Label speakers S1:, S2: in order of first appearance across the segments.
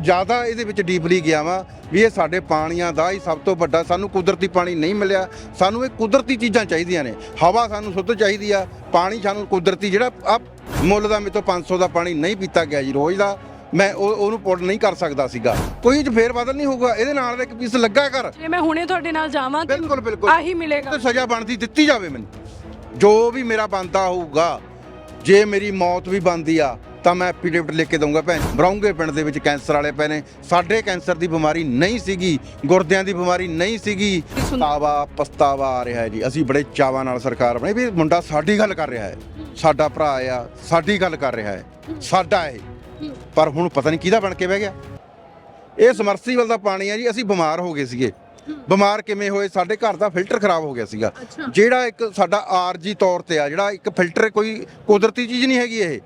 S1: ਜ਼ਿਆਦਾ ਇਹਦੇ ਵਿੱਚ ਡੀਪਲੀ ਗਿਆ ਵਾਂ ਵੀ ਇਹ ਸਾਡੇ ਪਾਣੀਆਂ ਦਾ ਹੀ ਸਭ ਤੋਂ ਵੱਡਾ ਸਾਨੂੰ ਕੁਦਰਤੀ ਪਾਣੀ ਨਹੀਂ ਮਿਲਿਆ। ਸਾਨੂੰ ਇਹ ਕੁਦਰਤੀ ਚੀਜ਼ਾਂ ਚਾਹੀਦੀਆਂ ਨੇ। ਹਵਾ ਸਾਨੂੰ ਸ਼ੁੱਧ ਚਾਹੀਦੀ ਆ। ਪਾਣੀ ਸਾਨੂੰ ਕੁਦਰਤੀ ਜਿਹੜਾ ਆ ਮੁੱਲ ਦਾ ਮੇਰੇ ਤੋਂ 500 ਦਾ ਪਾਣੀ ਨਹੀਂ ਪੀਤਾ ਗਿਆ ਜੀ ਰੋਜ਼ ਦਾ। ਮੈਂ ਉਹ ਉਹਨੂੰ ਪੁੱਟ ਨਹੀਂ ਕਰ ਸਕਦਾ ਸੀਗਾ। ਕੋਈ ਚ ਫੇਰ ਬਦਲ ਨਹੀਂ ਹੋਊਗਾ। ਇਹਦੇ ਨਾਲ ਦਾ ਇੱਕ ਪੀਸ ਲੱਗਾ ਕਰ
S2: ਜੇ ਮੈਂ ਹੁਣੇ ਤੁਹਾਡੇ ਨਾਲ ਜਾਵਾਂ ਤੇ
S1: ਬਿਲਕੁਲ ਬਿਲਕੁਲ।
S2: ਆਹੀ ਮਿਲੇਗਾ।
S1: ਤੇ ਸਜ਼ਾ ਬਣਦੀ ਦਿੱਤੀ ਜਾਵੇ ਮੈਨੂੰ। ਜੋ ਵੀ ਮੇਰਾ ਬੰਦਾ ਹੋਊਗਾ ਜੇ ਮੇਰੀ ਮੌਤ ਵੀ ਬੰਦੀ ਆ ਤਾਂ ਮੈਂ ਐਫੀਡੇਵਿਟ ਲਿਖ ਕੇ ਦਊਂਗਾ ਭੈਣ ਬਰੌਂਗੇ ਪਿੰਡ ਦੇ ਵਿੱਚ ਕੈਂਸਰ ਵਾਲੇ ਪਏ ਨੇ। ਸਾਡੇ ਕੈਂਸਰ ਦੀ ਬਿਮਾਰੀ ਨਹੀਂ ਸੀਗੀ ਗੁਰਦਿਆਂ ਦੀ ਬਿਮਾਰੀ ਨਹੀਂ ਸੀਗੀ। ਪਛਤਾਵਾ ਪਛਤਾਵਾ ਆ ਰਿਹਾ ਹੈ ਜੀ। ਅਸੀਂ ਬੜੇ ਚਾਵਾਂ ਨਾਲ ਸਰਕਾਰ ਬਣੀ ਵੀ ਮੁੰਡਾ ਸਾਡੀ ਗੱਲ ਕਰ ਰਿਹਾ ਹੈ। ਸਾਡਾ ਭਰਾ ਆ ਸਾਡੀ ਗੱਲ ਕਰ ਰਿਹਾ ਹੈ। ਸਾਡਾ ਇਹ। ਪਰ ਹੁਣ ਪਤਾ ਨਹੀਂ ਕਿਹਦਾ ਬਣ ਕੇ ਬਹਿ ਗਿਆ। ਇਹ ਸਮਰਸੀਬਲ ਦਾ ਪਾਣੀ ਆ ਜੀ। ਅਸੀਂ ਬਿਮਾਰ ਹੋ ਗਏ ਸੀਗੇ। ਬਿਮਾਰ ਕਿਵੇਂ ਹੋਏ? ਸਾਡੇ ਘਰ ਦਾ ਫਿਲਟਰ ਖਰਾਬ ਹੋ ਗਿਆ ਸੀਗਾ। ਜਿਹੜਾ ਇੱਕ ਸਾਡਾ ਆਰਜੀ ਤੌਰ ਤੇ ਆ ਜਿਹੜਾ ਇੱਕ ਫਿਲਟਰ ਕੋਈ ਕੁਦਰਤੀ ਚੀਜ਼ ਨਹੀਂ ਹੈਗੀ ਇਹ।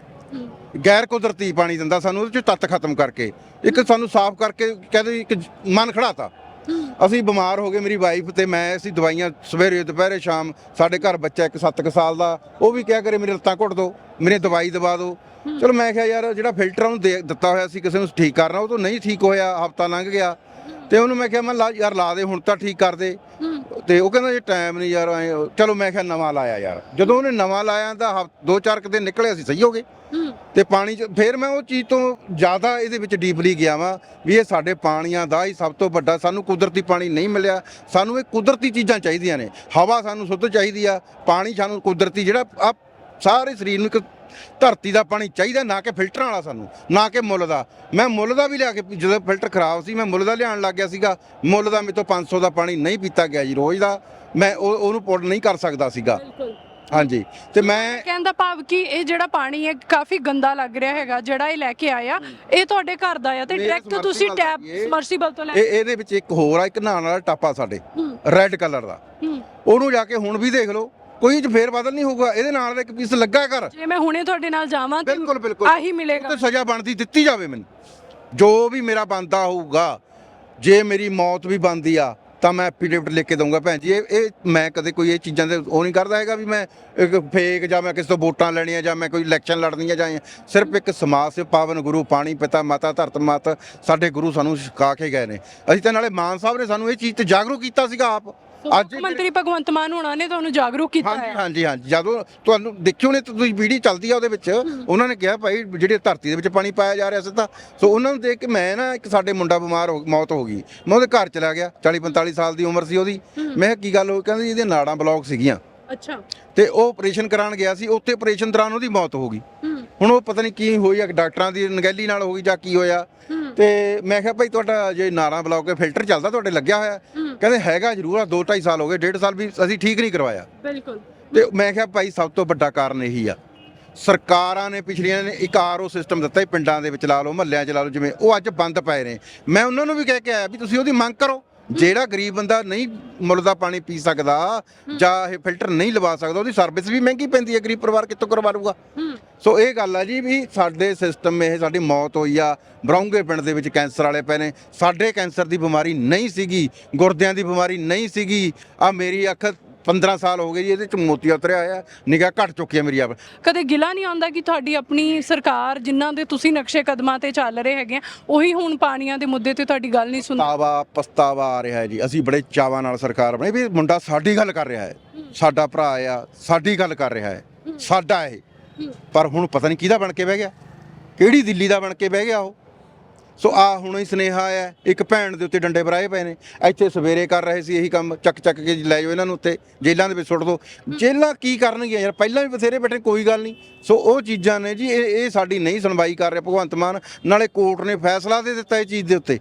S1: ਗੈਰ ਕੁਦਰਤੀ ਪਾਣੀ ਦਿੰਦਾ ਸਾਨੂੰ, ਉਹਦੇ ਚ ਤੱਤ ਖਤਮ ਕਰਕੇ। ਇੱਕ ਸਾਨੂੰ ਸਾਫ਼ ਕਰਕੇ ਕਹਿੰਦੇ ਇੱਕ ਮਨ ਖੜਾਤਾ। ਅਸੀਂ ਬਿਮਾਰ ਹੋ ਗਏ, ਮੇਰੀ ਵਾਈਫ ਤੇ ਮੈਂ, ਅਸੀਂ ਦਵਾਈਆਂ ਸਵੇਰੇ, ਦੁਪਹਿਰੇ, ਸ਼ਾਮ, ਸਾਡੇ ਘਰ ਬੱਚਾ ਇੱਕ 7 ਸਾਲ ਦਾ, ਉਹ ਵੀ ਕਿਹਾ ਕਰੇ, ਮੇਰੇ ਲੱਤਾਂ ਘੁੱਟ ਦੋ, ਮੇਰੇ ਦਵਾਈ ਦਵਾ ਦਿਓ ਚਲੋ ਮੈਂ ਕਿਹਾ, ਯਾਰ, ਜਿਹੜਾ ਫਿਲਟਰ ਉਹਨੂੰ ਦੇ ਦਿੱਤਾ ਹੋਇਆ ਸੀ, ਕਿਸੇ ਨੂੰ ਠੀਕ ਕਰਨਾ, ਉਹ ਤੋਂ ਨਹੀਂ ਠੀਕ ਹੋਇਆ, ਹਫਤਾ ਲੰਘ ਗਿਆ। ਤੇ ਉਹਨੂੰ ਮੈਂ ਕਿਹਾ, ਮੈਂ ਲਾ, ਯਾਰ, ਲਾ ਦੇ, ਹੁਣ ਤਾਂ ਠੀਕ ਕਰ ਦੇ। ਤੇ ਉਹ ਕਹਿੰਦਾ ਜੇ ਟਾਈਮ ਨਹੀਂ ਯਾਰ ਐਂ ਚਲੋ ਮੈਂ ਕਿਹਾ ਨਵਾਂ ਲਾਇਆ ਯਾਰ। ਜਦੋਂ ਉਹਨੇ ਨਵਾਂ ਲਾਇਆ ਤਾਂ ਹਫ- ਦੋ ਚਾਰ ਕੁ ਦਿਨ ਨਿਕਲੇ ਅਸੀਂ ਸਹੀ ਹੋ ਗਏ। ਤੇ ਪਾਣੀ ਚ ਫਿਰ ਮੈਂ ਉਹ ਚੀਜ਼ ਤੋਂ ਜ਼ਿਆਦਾ ਇਹਦੇ ਵਿੱਚ ਡੀਪਲੀ ਗਿਆ ਵਾਂ ਵੀ ਇਹ ਸਾਡੇ ਪਾਣੀਆਂ ਦਾ ਹੀ ਸਭ ਤੋਂ ਵੱਡਾ ਸਾਨੂੰ ਕੁਦਰਤੀ ਪਾਣੀ ਨਹੀਂ ਮਿਲਿਆ। ਸਾਨੂੰ ਇਹ ਕੁਦਰਤੀ ਚੀਜ਼ਾਂ ਚਾਹੀਦੀਆਂ ਨੇ। ਹਵਾ ਸਾਨੂੰ ਸ਼ੁੱਧ ਚਾਹੀਦੀ ਆ। ਪਾਣੀ ਸਾਨੂੰ ਕੁਦਰਤੀ ਜਿਹੜਾ ਆ ਸਾਰੇ ਸਰੀਰ ਨੂੰ ਇੱਕ ਧਰਤੀ ਦਾ ਪਾਣੀ ਚਾਹੀਦਾ ਨਾ ਕਿ ਫਿਲਟਰਾਂ ਵਾਲਾ ਸਾਨੂੰ ਨਾ ਕਿ ਮੁੱਲ ਦਾ। ਮੈਂ ਮੁੱਲ ਦਾ ਵੀ ਲਿਆ ਕੇ ਜਦੋਂ ਫਿਲਟਰ ਖਰਾਬ ਸੀ ਮੈਂ ਮੁੱਲ ਦਾ ਲਿਆਉਣ ਲੱਗ ਗਿਆ ਸੀਗਾ। ਮੁੱਲ ਦਾ ਮੇਰੇ ਤੋਂ 500 ਦਾ ਪਾਣੀ ਨਹੀਂ ਪੀਤਾ ਗਿਆ ਜੀ ਰੋਜ਼ ਦਾ। ਮੈਂ ਉਹ ਉਹਨੂੰ ਪੁੱਟ ਨਹੀਂ ਕਰ ਸਕਦਾ ਸੀਗਾ। ਹਾਂਜੀ। ਤੇ ਮੈਂ
S2: ਕਹਿਣ ਦਾ ਭਾਵ ਕਿ ਇਹ ਜਿਹੜਾ ਪਾਣੀ ਹੈ ਕਾਫੀ ਗੰਦਾ ਲੱਗ ਰਿਹਾ ਹੈਗਾ ਜਿਹੜਾ ਇਹ ਲੈ ਕੇ ਆਇਆ ਇਹ ਤੁਹਾਡੇ ਘਰ ਦਾ ਆ ਤੇ ਡਾਇਰੈਕਟ ਤੁਸੀਂ ਟੈਪ। ਸਮਰਸੀਬਲ ਤੋਂ ਲੈ
S1: ਇਹ ਇਹਦੇ ਵਿੱਚ ਇੱਕ ਹੋਰ ਆ ਇੱਕ ਨਹਾਉਣ ਵਾਲਾ ਟਾਪਾ ਸਾਡੇ ਰੈੱਡ ਕਲਰ ਦਾ। ਉਹਨੂੰ ਜਾ ਕੇ ਹੁਣ ਵੀ ਦੇਖ ਲਓ। ਕੋਈ ਚ ਫੇਰ ਬਦਲ ਨਹੀਂ ਹੋਊਗਾ ਇਹਦੇ ਨਾਲ ਦਾ ਇੱਕ ਪੀਸ ਲੱਗਾ ਕਰ
S2: ਜੇ ਮੈਂ ਹੁਣੇ ਤੁਹਾਡੇ ਨਾਲ ਜਾਵਾਂ ਤੇ
S1: ਬਿਲਕੁਲ ਬਿਲਕੁਲ।
S2: ਆਹੀ ਮਿਲੇਗਾ।
S1: ਤੇ ਸਜ਼ਾ ਬਣਦੀ ਦਿੱਤੀ ਜਾਵੇ ਮੈਨੂੰ। ਜੋ ਵੀ ਮੇਰਾ ਬੰਦਾ ਹੋਊਗਾ ਜੇ ਮੇਰੀ ਮੌਤ ਵੀ ਬੰਦੀ ਆ ਤਾਂ ਮੈਂ ਐਫੀਡੇਵਿਟ ਲਿਖ ਕੇ ਦਊਂਗਾ ਭੈਣ ਜੀ। ਇਹ ਇਹ ਮੈਂ ਕਦੇ ਕੋਈ ਇਹ ਚੀਜ਼ਾਂ ਦੇ ਉਹ ਨਹੀਂ ਕਰਦਾ ਹੈਗਾ ਵੀ ਮੈਂ ਇੱਕ ਫੇਕ ਜਾਂ ਮੈਂ ਕਿਸੇ ਤੋਂ ਵੋਟਾਂ ਲੈਣੀਆਂ ਜਾਂ ਮੈਂ ਕੋਈ ਇਲੈਕਸ਼ਨ ਲੜਨੀ ਆ ਜਾਂ ਸਿਰਫ ਇੱਕ ਸਮਾਜ ਸੇ ਪਾਵਨ ਗੁਰੂ ਪਾਣੀ ਪਿਤਾ ਮਾਤਾ ਧਰਤ ਮਾਤਾ ਸਾਡੇ ਗੁਰੂ ਸਾਨੂੰ ਸਿਖਾ ਕੇ ਗਏ ਨੇ। ਅਸੀਂ ਤਾਂ ਨਾਲੇ ਮਾਨ ਸਾਹਿਬ ਨੇ ਸਾਨੂੰ ਇਹ ਚੀਜ਼ ਤੇ ਜਾਗਰੂਕ ਕੀਤਾ ਸੀਗਾ ਆਪ।
S2: ਅੱਜ ਮੰਤਰੀ ਭਗਵੰਤ ਮਾਨ ਹੋਣਾ ਨੇ ਤੁਹਾਨੂੰ ਜਾਗਰੂਕ ਕੀਤਾ
S1: ਹਾਂਜੀ
S2: ਹੈ
S1: ਹਾਂਜੀ ਹਾਂਜੀ। ਜਦੋਂ ਤੁਹਾਨੂੰ ਦੇਖਿਓ ਨੇ ਤੁਸੀਂ ਵੀਡੀਓ ਚੱਲਦੀ ਆ ਉਹਦੇ ਵਿੱਚ। ਉਹਨਾਂ ਨੇ ਕਿਹਾ ਭਾਈ ਜਿਹੜੀ ਧਰਤੀ ਦੇ ਵਿੱਚ ਪਾਣੀ ਪਾਇਆ ਜਾ ਰਿਹਾ ਸਿੱਧਾ ਸੋ ਉਹਨਾਂ ਨੂੰ ਦੇਖ ਕੇ ਮੈਂ ਨਾ ਇੱਕ ਸਾਡੇ ਮੁੰਡਾ ਬਿਮਾਰ ਹੋ ਮੌਤ ਹੋ ਗਈ। ਮੈਂ ਉਹਦੇ ਘਰ ਚਲਾ ਗਿਆ। 40 45 ਸਾਲ ਦੀ ਉਮਰ ਸੀ ਉਹਦੀ। ਮੈਂ ਕਿਹਾ ਕੀ ਗੱਲ ਹੋ ਕਹਿੰਦੇ ਇਹਦੀਆਂ ਨਾੜਾਂ ਬਲੌਕ ਸੀਗੀਆਂ।
S2: ਅੱਛਾ।
S1: ਤੇ ਉਹ ਆਪਰੇਸ਼ਨ ਕਰਾਉਣ ਗਿਆ ਸੀ। ਉੱਥੇ ਆਪਰੇਸ਼ਨ ਦੌਰਾਨ ਉਹਦੀ ਮੌਤ ਹੋ ਗਈ।
S2: ਹੂੰ।
S1: ਹੁਣ ਉਹ ਪਤਾ ਨਹੀਂ ਕੀ ਹੋਈ ਆ। ਡਾਕਟਰਾਂ ਦੀ ਨਗੈਲੀ ਨਾਲ ਹੋ ਗਈ ਜਾਂ ਕੀ ਹੋਇਆ। ਤੇ ਮੈਂ ਕਿਹਾ ਭਾਈ ਤੁਹਾਡਾ ਜੇ ਨਾੜਾਂ ਬਲੌਕ ਕੇ ਫਿਲਟਰ ਚੱਲਦਾ ਤੁਹਾਡੇ ਲੱਗਿਆ ਹੋਇਆ ਕਹਿੰਦੇ ਹੈਗਾ ਜ਼ਰੂਰ ਆ 2 2.5 ਸਾਲ ਹੋ ਗਏ 1.5 ਸਾਲ ਵੀ ਅਸੀਂ ਠੀਕ ਨਹੀਂ ਕਰਵਾਇਆ।
S2: ਬਿਲਕੁਲ।
S1: ਤੇ ਮੈਂ ਕਿਹਾ ਭਾਈ ਸਭ ਤੋਂ ਵੱਡਾ ਕਾਰਨ ਇਹੀ ਆ। ਸਰਕਾਰਾਂ ਨੇ ਪਿਛਲੀਆਂ ਨੇ ਇੱਕ ਆਰਓ ਸਿਸਟਮ ਦਿੱਤਾ ਹੀ ਪਿੰਡਾਂ ਦੇ ਵਿੱਚ ਲਾ ਲਓ ਮਹੱਲਿਆਂ 'ਚ ਲਾ ਲਓ ਜਿਵੇਂ ਉਹ ਅੱਜ ਬੰਦ ਪਏ ਨੇ। ਮੈਂ ਉਹਨਾਂ ਨੂੰ ਵੀ ਕਹਿ ਕੇ ਆਇਆ ਵੀ ਤੁਸੀਂ ਉਹਦੀ ਮੰਗ ਕਰੋ। ਜਿਹੜਾ ਗਰੀਬ ਬੰਦਾ ਨਹੀਂ ਮੁੱਲ ਦਾ ਪਾਣੀ ਪੀ ਸਕਦਾ ਜਾਂ ਇਹ ਫਿਲਟਰ ਨਹੀਂ ਲਵਾ ਸਕਦਾ ਉਹਦੀ ਸਰਵਿਸ ਵੀ ਮਹਿੰਗੀ ਪੈਂਦੀ ਹੈ ਗਰੀਬ ਪਰਿਵਾਰ ਕਿੱਥੋਂ ਕਰਵਾ ਲੂਗਾ ਸੋ ਇਹ ਗੱਲ ਆ ਜੀ ਵੀ ਸਾਡੇ ਸਿਸਟਮ ਇਹ ਸਾਡੀ ਮੌਤ ਹੋਈ ਆ ਬਰੌਂਗੇ ਪਿੰਡ ਦੇ ਵਿੱਚ ਕੈਂਸਰ ਵਾਲੇ ਪਏ ਨੇ। ਸਾਡੇ ਕੈਂਸਰ ਦੀ ਬਿਮਾਰੀ ਨਹੀਂ ਸੀਗੀ ਗੁਰਦਿਆਂ ਦੀ ਬਿਮਾਰੀ ਨਹੀਂ ਸੀਗੀ। ਆ ਮੇਰੀ ਅੱਖ 15 ਸਾਲ ਹੋ ਗਏ ਜੀ ਇਹਦੇ ਚ ਮੋਤੀਆ ਉਤਰਿਆ ਹੋਇਆ ਨਿਗਾਹ ਘਟ ਚੁੱਕੀ ਹੈ ਮੇਰੀ ਆਪ।
S2: ਕਦੇ ਗਿਲਾ ਨਹੀਂ ਆਉਂਦਾ ਕਿ ਤੁਹਾਡੀ ਆਪਣੀ ਸਰਕਾਰ ਜਿਨ੍ਹਾਂ ਦੇ ਤੁਸੀਂ ਨਕਸ਼ੇ ਕਦਮਾਂ ਤੇ ਚੱਲ ਰਹੇ ਹੈਗੇ ਆ ਉਹੀ ਹੁਣ ਪਾਣੀਆਂ ਦੇ ਮੁੱਦੇ ਤੇ ਤੁਹਾਡੀ ਗੱਲ ਨਹੀਂ ਸੁਣਦਾ?
S1: ਪਛਤਾਵਾ ਪਛਤਾਵਾ ਆ ਰਿਹਾ ਹੈ ਜੀ। ਅਸੀਂ ਬੜੇ ਚਾਵਾਂ ਨਾਲ ਸਰਕਾਰ ਬਣੀ ਵੀ ਮੁੰਡਾ ਸਾਡੀ ਗੱਲ ਕਰ ਰਿਹਾ ਹੈ। ਸਾਡਾ ਭਰਾ ਆ ਸਾਡੀ ਗੱਲ ਕਰ ਰਿਹਾ ਹੈ। ਸਾਡਾ ਇਹ। ਪਰ ਹੁਣ ਪਤਾ ਨਹੀਂ ਕਿਹਦਾ ਬਣ ਕੇ ਬਹਿ ਗਿਆ। ਕਿਹੜੀ ਦਿੱਲੀ ਦਾ ਬਣ ਕੇ ਬਹਿ ਗਿਆ ਉਹ? ਸੋ ਆ ਹੁਣ ਹੀ ਸੁਨੇਹਾ ਆਇਆ ਇੱਕ ਭੈਣ ਦੇ ਉੱਤੇ ਡੰਡੇ ਭਰਾਏ ਪਏ ਨੇ। ਇੱਥੇ ਸਵੇਰੇ ਕਰ ਰਹੇ ਸੀ ਇਹੀ ਕੰਮ ਚੱਕ ਚੱਕ ਕੇ ਲੈ ਜਾਓ ਇਹਨਾਂ ਨੂੰ ਉੱਤੇ ਜੇਲ੍ਹਾਂ ਦੇ ਵਿੱਚ ਸੁੱਟ ਦਿਓ। ਜੇਲ੍ਹਾਂ ਕੀ ਕਰਨਗੀਆਂ ਯਾਰ ਪਹਿਲਾਂ ਵੀ ਬਥੇਰੇ ਬੈਠੇ ਕੋਈ ਗੱਲ ਨਹੀਂ। ਸੋ ਉਹ ਚੀਜ਼ਾਂ ਨੇ ਜੀ ਇਹ ਇਹ ਸਾਡੀ ਨਹੀਂ ਸੁਣਵਾਈ ਕਰ ਰਿਹਾ ਭਗਵੰਤ ਮਾਨ। ਨਾਲੇ ਕੋਰਟ ਨੇ ਫੈਸਲਾ ਦੇ ਦਿੱਤਾ ਇਹ ਚੀਜ਼ ਦੇ ਉੱਤੇ।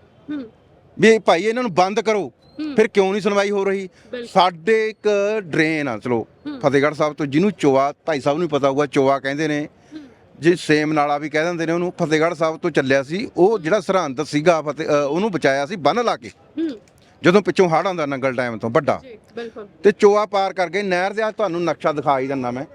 S1: ਵੀ ਭਾਈ ਇਹਨਾਂ ਨੂੰ ਬੰਦ ਕਰੋ ਫਿਰ ਕਿਉਂ ਨਹੀਂ ਸੁਣਵਾਈ ਹੋ ਰਹੀ। ਸਾਡੇ ਇੱਕ ਡਰੇਨ ਆ ਚਲੋ ਫਤਿਹਗੜ੍ਹ ਸਾਹਿਬ ਤੋਂ ਜਿਹਨੂੰ ਚੋਆ ਭਾਈ ਸਾਹਿਬ ਨੂੰ ਪਤਾ ਹੋਊਗਾ ਚੋਆ ਕਹਿੰਦੇ ਨੇ। ਜੇ ਸੇਮ ਨਾਲਾ ਵੀ ਕਹਿ ਦਿੰਦੇ ਨੇ ਉਹਨੂੰ ਫਤਿਹਗੜ੍ਹ ਸਾਹਿਬ ਤੋਂ ਚੱਲਿਆ ਸੀ ਉਹ ਜਿਹੜਾ ਸਰਹੰਦ ਸੀਗਾ ਫਤਿਹ ਅ, ਉਹਨੂੰ ਬਚਾਇਆ ਸੀ ਬੰਨ ਲਾ ਕੇ। ਜਦੋਂ ਪਿੱਛੋਂ ਹੜ੍ਹ ਆਉਂਦਾ ਨੰਗਲ ਡੈਮ ਤੋਂ ਵੱਡਾ।
S2: ਬਿਲਕੁਲ।
S1: ਤੇ ਚੋਆ ਪਾਰ ਕਰ ਗਏ ਨਹਿਰ ਦੇ ਆ ਤੁਹਾਨੂੰ ਨਕਸ਼ਾ ਦਿਖਾਈ ਦਿੰਦਾ ਮੈਂ।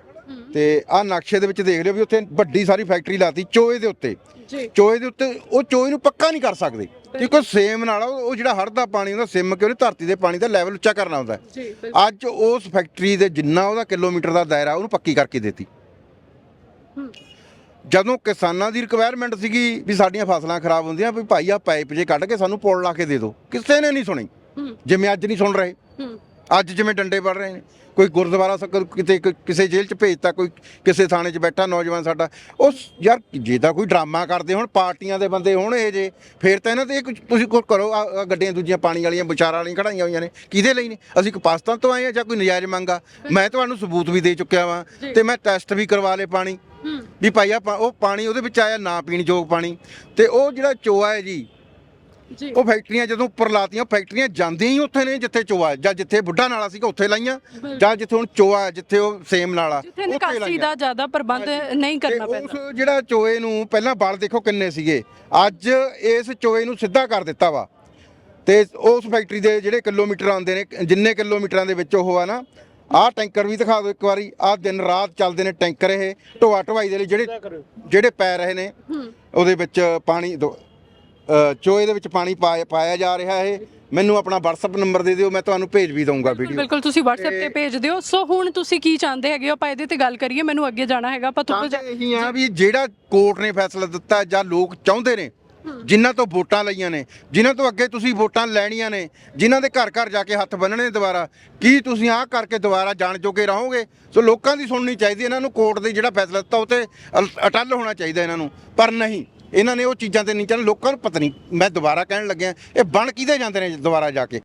S1: ਤੇ ਆਹ ਨਕਸ਼ੇ ਦੇ ਵਿੱਚ ਦੇਖ ਲਿਓ ਵੀ ਉੱਥੇ ਵੱਡੀ ਸਾਰੀ ਫੈਕਟਰੀ ਲਾਤੀ ਚੋਏ ਦੇ ਉੱਤੇ।
S2: ਜੀ।
S1: ਚੋਏ ਦੇ ਉੱਤੇ ਉਹ ਚੋਏ ਨੂੰ ਪੱਕਾ ਨਹੀਂ ਕਰ ਸਕਦੇ। ਕਿਉਂਕਿ ਸੇਮ ਨਾਲ ਉਹ ਉਹ ਜਿਹੜਾ ਹੜ੍ਹ ਦਾ ਪਾਣੀ ਹੁੰਦਾ ਸਿਮ ਕੇ ਉਹਨੇ ਧਰਤੀ ਦੇ ਪਾਣੀ ਦਾ ਲੈਵਲ ਉੱਚਾ ਕਰਨਾ ਹੁੰਦਾ। ਹੈ।
S2: ਜੀ ਬਿਲਕੁਲ।
S1: ਅੱਜ ਉਸ ਫੈਕਟਰੀ ਦੇ ਜਿੰਨਾ ਉਹਦਾ ਕਿਲੋਮੀਟਰ ਦਾ ਦਾਇਰਾ ਉਹਨੂੰ ਪੱਕੀ ਕਰਕੇ ਦਿੱਤੀ। ਜਦੋਂ ਕਿਸਾਨਾਂ ਦੀ ਰਿਕੁਆਇਰਮੈਂਟ ਸੀਗੀ ਵੀ ਸਾਡੀਆਂ ਫਸਲਾਂ ਖਰਾਬ ਹੁੰਦੀਆਂ ਵੀ ਭਾਈ ਆ ਪਾਈਪ ਜੇ ਕੱਢ ਕੇ ਸਾਨੂੰ ਪੁਲ ਲਾ ਕੇ ਦੇ ਦਿਓ। ਕਿਸੇ ਨੇ ਨਹੀਂ ਸੁਣੀ। ਜਿਵੇਂ ਅੱਜ ਨਹੀਂ ਸੁਣ ਰਹੇ। ਅੱਜ ਜਿਵੇਂ ਡੰਡੇ ਵੜ ਰਹੇ ਨੇ। ਕੋਈ ਗੁਰਦੁਆਰਾ ਸਕ ਕਿਤੇ ਕ- ਕਿਸੇ ਜੇਲ੍ਹ 'ਚ ਭੇਜਤਾ ਕੋਈ ਕਿਸੇ ਥਾਣੇ 'ਚ ਬੈਠਾ ਨੌਜਵਾਨ ਸਾਡਾ। ਉਹ ਯਾਰ ਜੇ ਤਾਂ ਕੋਈ ਡਰਾਮਾ ਕਰਦੇ ਹੁਣ ਪਾਰਟੀਆਂ ਦੇ ਬੰਦੇ ਹੋਣ ਇਹ ਜੇ ਫੇਰ ਤਾਂ ਇਹਨਾਂ ਤੇ ਤੁਸੀਂ ਕੁਛ ਕਰੋ ਗੱਡੀਆਂ ਦੂਜੀਆਂ ਪਾਣੀ ਵਾਲੀਆਂ ਵਿਚਾਰਾਂ ਵਾਲੀਆਂ ਖੜਾਈਆਂ ਹੋਈਆਂ ਨੇ। ਕਿਹਦੇ ਲਈ ਨੇ? ਅਸੀਂ ਕੋਈ ਪਾਕਿਸਤਾਨ ਤੋਂ ਆਏ ਆ ਜਾਂ ਕੋਈ ਨਜਾਇਜ਼ ਮੰਗਾ ਮੈਂ ਤੁਹਾਨੂੰ ਸਬੂਤ ਵੀ ਦੇ ਚੁੱਕਿਆ ਵਾਂ। ਤੇ ਮੈਂ ਟੈਸਟ ਵੀ ਕਰਵਾ ਲਏ ਪਾਣੀ। ਵੀ ਭਾਈ ਆ ਉਹ ਪਾਣੀ ਉਹਦੇ ਵਿੱਚ ਆਇਆ ਨਾ ਪੀਣ ਯੋਗ ਪਾਣੀ ਤੇ ਉਹ ਜਿਹੜਾ ਚੋਆ ਹੈ ਜੀ
S2: ਜੀ।
S1: ਉਹ ਫੈਕਟਰੀਆਂ ਜਦੋਂ ਉੱਪਰ ਲਾਤੀਆਂ ਫੈਕਟਰੀਆਂ ਜਾਂਦੀਆਂ ਹੀ ਉੱਥੇ ਨੇ ਜਿੱਥੇ ਚੋਆ ਜਾਂ ਜਿੱਥੇ ਬੁੱਢਾ ਨਾਲਾ ਸੀਗਾ ਉੱਥੇ ਲਾਈਆਂ ਜਾਂ ਜਿੱਥੇ ਹੁਣ ਚੋਆ ਹੈ, ਜਿੱਥੇ ਉਹ ਸੇਮ ਨਾਲਾ
S2: ਜਿੱਥੇ ਨਿਕਾਸੀ ਦਾ ਜ਼ਿਆਦਾ ਪ੍ਰਬੰਧ ਨਹੀਂ ਕਰਨਾ
S1: ਉਸ
S2: ਪੈਂਦਾ।
S1: ਜਿਹੜਾ ਚੋਏ ਨੂੰ ਪਹਿਲਾਂ ਬਲ ਦੇਖੋ ਕਿੰਨੇ ਸੀਗੇ ਅੱਜ ਇਸ ਚੋਏ ਨੂੰ ਸਿੱਧਾ ਕਰ ਦਿੱਤਾ ਵਾ। ਤੇ ਉਸ ਫੈਕਟਰੀ ਦੇ ਜਿਹੜੇ ਕਿਲੋਮੀਟਰ ਆਉਂਦੇ ਨੇ ਜਿੰਨੇ ਕਿਲੋਮੀਟਰਾਂ ਦੇ ਵਿੱਚ ਉਹ ਆ ਨਾ ਆਹ ਟੈਂਕਰ ਵੀ ਦਿਖਾ ਦਿਓ ਇੱਕ ਵਾਰੀ। ਆਹ ਦਿਨ ਰਾਤ ਚੱਲਦੇ ਨੇ ਟੈਂਕਰ ਇਹ। ਢੋਆ ਢਵਾਈ ਦੇ ਲਈ ਜਿਹੜੇ ਜਿਹੜੇ ਪੈ ਰਹੇ ਨੇ ਉਹਦੇ ਵਿੱਚ ਪਾਣੀ ਦੋ- ਅ, ਚੋਏ ਦੇ ਵਿੱਚ ਪਾਣੀ ਪਾਇਆ ਪਾਇਆ ਜਾ ਰਿਹਾ ਹੈ ਮੈਨੂੰ ਆਪਣਾ WhatsApp ਨੰਬਰ ਦੇ ਦਿਓ ਮੈਂ ਤੁਹਾਨੂੰ ਭੇਜ ਵੀ ਦਊਂਗਾ ਵੀਡੀਓ
S2: ਬਿਲਕੁਲ ਤੁਸੀਂ WhatsApp ਤੇ ਭੇਜ ਦਿਓ। ਸੋ ਹੁਣ ਤੁਸੀਂ ਕੀ ਚਾਹੁੰਦੇ ਹੈਗੇ ਹੋ? ਆਪਾਂ ਇਹਦੇ ਤੇ ਗੱਲ ਕਰੀਏ ਮੈਨੂੰ ਅੱਗੇ ਜਾਣਾ ਹੈਗਾ ਆਪਾਂ ਥੋੜਾ
S1: ਇਹੀ ਆ ਵੀ ਜਿਹੜਾ ਕੋਰਟ ਨੇ ਫੈਸਲਾ ਦਿੱਤਾ ਜਾਂ ਲੋਕ ਚਾਹੁੰਦੇ ਨੇ ਜਿਨ੍ਹਾਂ ਤੋਂ ਵੋਟਾਂ ਲਈਆਂ ਨੇ, ਜਿਨ੍ਹਾਂ ਤੋਂ ਅੱਗੇ ਤੁਸੀਂ ਵੋਟਾਂ ਲੈਣੀਆਂ ਨੇ, ਜਿਨ੍ਹਾਂ ਦੇ ਘਰ ਘਰ ਜਾ ਕੇ ਹੱਥ ਬੰਨਣੇ ਦੁਬਾਰਾ, ਕੀ ਤੁਸੀਂ ਆਹ ਕਰਕੇ ਦੁਬਾਰਾ ਜਾਣ ਜੋਗੇ ਰਹੋਗੇ? ਸੋ ਲੋਕਾਂ ਦੀ ਸੁਣਨੀ ਚਾਹੀਦੀ, ਇਹਨਾਂ ਨੂੰ ਕੋਰਟ ਦੇ ਜਿਹੜਾ ਫੈਸਲਾ ਦਿੱਤਾ, ਉਹ ਤੇ ਅਲ- ਅਟੱਲ ਹੋਣਾ ਚਾਹੀਦਾ ਇਹਨਾਂ ਨੂੰ, ਪਰ ਨਹੀਂ, ਇਹਨਾਂ ਨੇ ਉਹ ਚੀਜ਼ਾਂ ਤੇ ਨਹੀਂ ਚੱਲ ਲੋਕਾਂ ਨੂੰ ਪਤਾ ਨਹੀਂ, ਮੈਂ ਦੁਬਾਰਾ ਕਹਿਣ ਲੱਗਿਆ, ਇਹ ਬਣ ਕਿਹਦੇ ਜਾਂਦੇ ਨੇ ਦੁਬਾਰਾ ਜਾ ਕੇ?